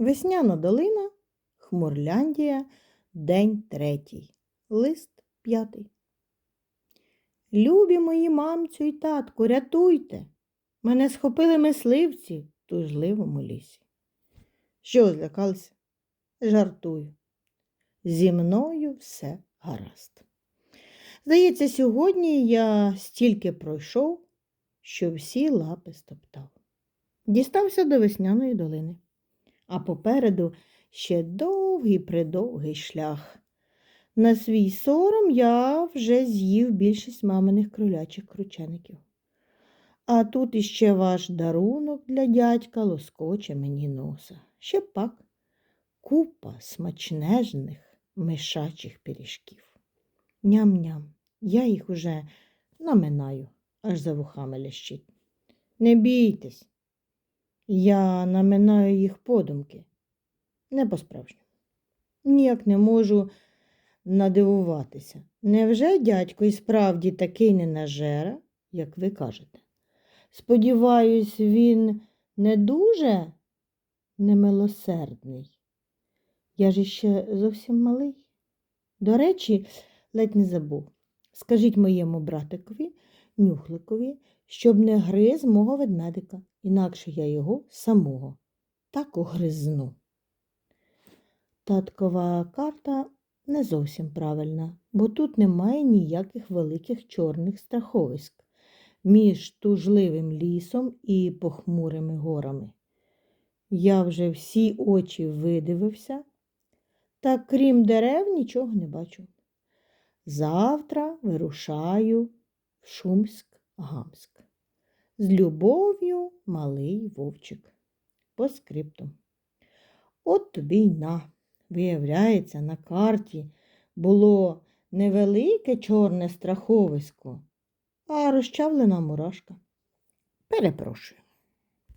Весняна долина, Хмурляндія, день третій, лист п'ятий. Любі мої мамцю і татку, рятуйте. Мене схопили мисливці в тужливому лісі. Що злякалися? Жартую. Зі мною все гаразд. Здається, сьогодні я стільки пройшов, що всі лапи стоптав. Дістався до весняної долини, а попереду ще довгий придовгий шлях. На свій сором я вже з'їв більшість маминих кролячих кручеників. А тут іще ваш дарунок для дядька лоскоче мені носа. Ще пак купа смачнежних мишачих пиріжків. Ням-ням, я їх уже наминаю, аж за вухами лящить. Не бійтесь, я наминаю їх подумки, не по-справжньому. Ніяк не можу надивуватися. Невже дядько і справді такий ненажера, як ви кажете? Сподіваюсь, він не дуже немилосердний. Я ж іще зовсім малий. До речі, ледь не забув. Скажіть моєму братикові, нюхликові, щоб не гриз мого ведмедика, інакше я його самого так огризну. Таткова карта не зовсім правильна, бо тут немає ніяких великих чорних страховиськ між тужливим лісом і похмурими горами. Я вже всі очі видивився, та крім дерев нічого не бачу. Завтра вирушаю Шумськ-Гамськ. З любов'ю, малий вовчик. По скрипту. От тобі й на. Виявляється, на карті було невелике чорне страховисько, а розчавлена мурашка. Перепрошую.